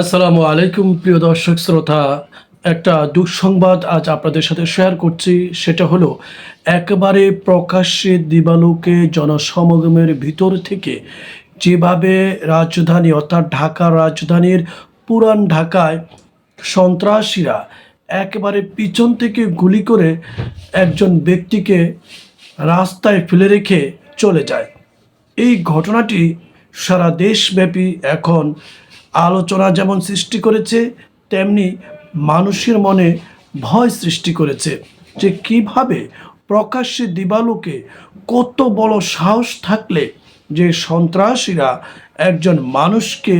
আসসালামু আলাইকুম, প্রিয় দর্শক শ্রোতা। একটা দুঃসংবাদ আজ আপনাদের সাথে শেয়ার করছি, সেটা হলো, একেবারে প্রকাশ্যে দিবালোকে জনসমাগমের ভিতর থেকে যেভাবে রাজধানী, অর্থাৎ ঢাকা রাজধানীর পুরান ঢাকায় সন্ত্রাসীরা একেবারে পিছন থেকে গুলি করে একজন ব্যক্তিকে রাস্তায় ফেলে রেখে চলে যায়। এই ঘটনাটি সারা দেশব্যাপী এখন আলোচনা যেমন সৃষ্টি করেছে, তেমনি মানুষের মনে ভয় সৃষ্টি করেছে যে কীভাবে প্রকাশ্যে দিবালোকে কত বড় সাহস থাকলে যে সন্ত্রাসীরা একজন মানুষকে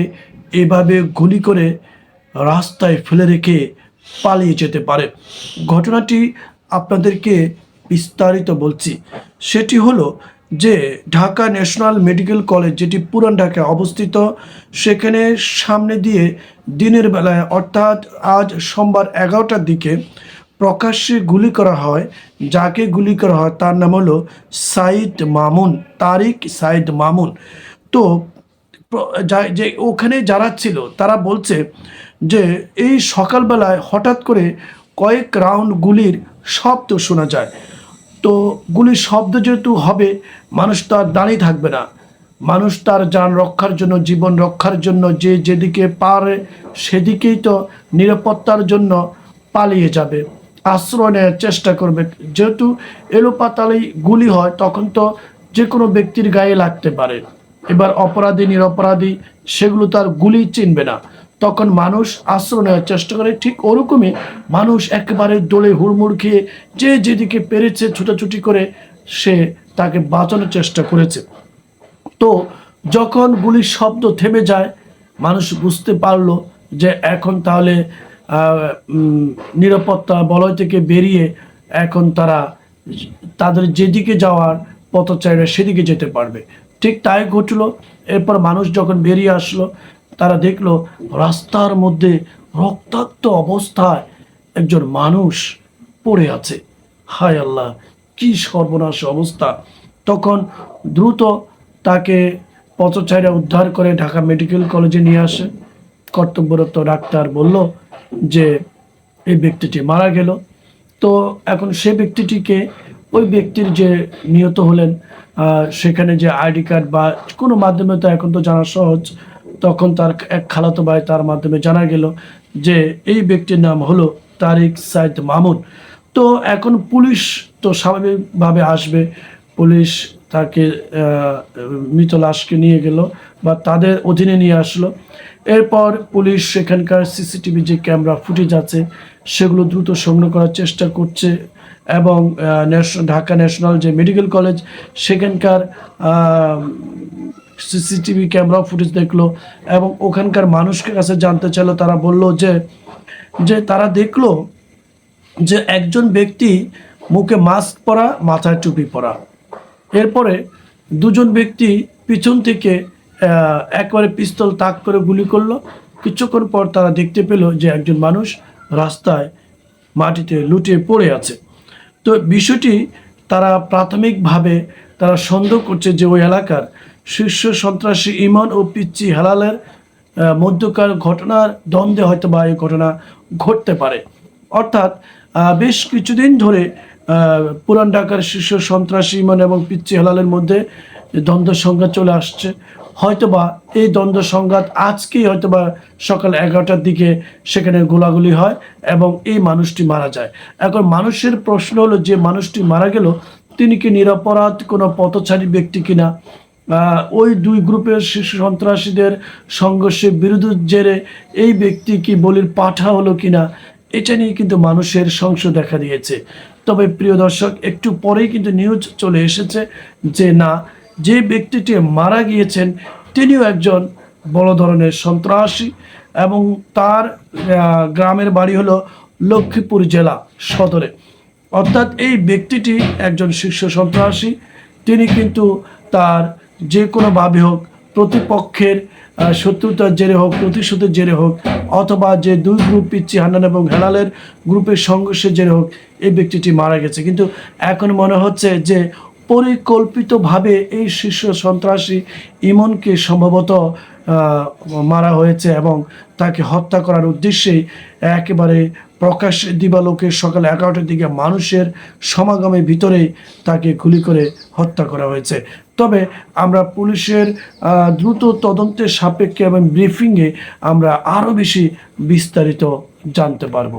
এভাবে গুলি করে রাস্তায় ফেলে রেখে পালিয়ে যেতে পারে। ঘটনাটি আপনাদেরকে বিস্তারিত বলছি। সেটি হলো যে ঢাকা ন্যাশনাল মেডিকেল কলেজ, যেটি পুরান ঢাকায় অবস্থিত, সেখানে সামনে দিয়ে দিনের বেলায়, অর্থাৎ আজ সোমবার এগারোটার দিকে প্রকাশ্যে গুলি করা হয়। যাকে গুলি করা হয় তার নাম হলো সাইদ মামুন, তারিক সাইদ মামুন। তো যে ওখানে যারা ছিল, তারা বলছে যে এই সকালবেলায় হঠাৎ করে কয়েক রাউন্ড গুলির শব্দ শোনা যায়। তো গুলির শব্দ যেহেতু হবে, মানুষ তো আর দাঁড়িয়ে থাকবে না। মানুষ তার যান রক্ষার জন্য, জীবন রক্ষার জন্য, যে যেদিকে পারে সেদিকেই তো নিরাপত্তার জন্য পালিয়ে যাবে, আশ্রয় নেওয়ার চেষ্টা করবে। যেহেতু এলোপাতালি গুলি হয়, তখন তো যে কোনো ব্যক্তির গায়ে লাগতে পারে। এবার অপরাধী, নিরপরাধী, সেগুলো তার গুলি চিনবে না। তখন মানুষ আশ্রয় নেওয়ার চেষ্টা করে। ঠিক ওরকমই মানুষ একেবারে দোলে হুড়মুড় খেয়ে যে যেদিকে পেরেছে ছুটাছুটি করে সে তাকে বাঁচানোর চেষ্টা করেছে। তো যখন গুলির শব্দ থেমে যায়, মানুষ বুঝতে পারল যে এখন তাহলে নিরাপত্তা বলয় থেকে বেরিয়ে এখন তারা তাদের যেদিকে যাওয়ার পথচারীরা সেদিকে যেতে পারবে। ঠিক তাই ঘটলো। এরপর মানুষ যখন বেরিয়ে আসলো তারা দেখল রাস্তার মধ্যে রক্তাক্ত অবস্থায় একজন মানুষ পড়ে আছে। হায় আল্লাহ, কি সর্বনাশ অবস্থা। তখন দ্রুত তাকে পথচারীরা উদ্ধার করে ঢাকা মেডিকেল কলেজে নিয়ে আসে। কর্তব্যরত ডাক্তার বলল যে, এই ব্যক্তিটি মারা গেল। তো এখন সে ব্যক্তিটিকে ওই ব্যক্তির যে নিহত হলেন সেখানে যে আইডি কার্ড বা কোনো মাধ্যমে তো এখন তো জানা সহজ তখন তার এক খালাতো ভাই তার মাধ্যমে জানা গেল যে এই ব্যক্তির নাম হলো তারিক সাইদ মামুন। তো এখন পুলিশ তো স্বাভাবিকভাবে আসবে। পুলিশ তাকে মৃত লাশকে নিয়ে গেল বা তাদের অধীনে নিয়ে আসলো। এরপর পুলিশ সেখানকার সিসিটিভি যে ক্যামেরা ফুটেজ আছে সেগুলো দ্রুত সংগ্রহ করার চেষ্টা করছে এবং ঢাকা ন্যাশনাল যে মেডিকেল কলেজ সেখানকার সিসিটিভি ক্যামেরা ফুটেজ দেখল এবং ওখানকার মানুষকে কাছে জানতে চাইলো। তারা বলল যে যে তারা দেখল যে একজন ব্যক্তি মুখে মাস্ক পরা, মাথায় টুপি পরা। এরপরে দুজন ব্যক্তি পিছন থেকে একবারে পিস্তল তাক করে গুলি করল। কিছুক্ষণ পর তারা দেখতে পেল যে একজন মানুষ রাস্তায় মাটিতে লুটিয়ে পড়ে আছে। তো বিষয়টি তারা প্রাথমিকভাবে তারা সন্দেহ করছে যে ওই এলাকার শীর্ষ সন্ত্রাসী ইমান ও পিচ্চি হেলালের মধ্যকার ঘটনার দ্বন্দ্বে হয়তো বা এই ঘটনা ঘটতে পারে। অর্থাৎ বেশ কিছুদিন ধরে পুরান ঢাকার শীর্ষ সন্ত্রাসী ইমান এবং পিচ্চি হেলালের মধ্যে দ্বন্দ্ব সংঘাত চলে আসছে। হয়তোবা এই দ্বন্দ্ব সংঘাত আজকেই হয়তোবা সকাল এগারোটার দিকে সেখানে গোলাগুলি হয় এবং এই মানুষটি মারা যায়। এখন মানুষের প্রশ্ন হলো, যে মানুষটি মারা গেল, তিনি কি নিরপরাধ কোনো পথচারী ব্যক্তি কিনা? ওই দুই গ্রুপের শিশু সন্ত্রাসীদের সংঘর্ষে বিরোধের জেরে এই ব্যক্তি কি বলির পাঠা হলো কিনা, এটা নিয়ে কিন্তু মানুষের সংশয় দেখা দিয়েছে। তবে প্রিয় দর্শক, একটু পরেই কিন্তু নিউজ চলে এসেছে যে না, যে ব্যক্তিটি মারা গিয়েছেন, তিনিও একজন বড় ধরনের সন্ত্রাসী এবং তার গ্রামের বাড়ি হলো লক্ষ্মীপুর জেলা সদরে। অর্থাৎ এই ব্যক্তিটি একজন শীর্ষ সন্ত্রাসী, তিনি কিন্তু তার যে কোনোভাবে হোক, প্রতিপক্ষের শত্রুতার জেরে হোক, প্রতিশোধের জেরে হোক, অথবা যে দুই গ্রুপ পিচ্ছি হান্নান এবং হেলালের গ্রুপের সংঘর্ষের জেরে হোক, এই ব্যক্তিটি মারা গেছে। কিন্তু এখন মনে হচ্ছে যে পরিকল্পিতভাবে এই শীর্ষ সন্ত্রাসী ইমনকে সম্ভবত মারা হয়েছে এবং তাকে হত্যা করার উদ্দেশ্যেই একেবারে প্রকাশ দিবালোকে সকাল এগারোটার দিকে মানুষের সমাগমের ভিতরে তাকে গুলি করে হত্যা করা হয়েছে। তবে আমরা পুলিশের দ্রুত তদন্তের সাপেক্ষে এবং ব্রিফিংয়ে আমরা আরও বেশি বিস্তারিত জানতে পারব।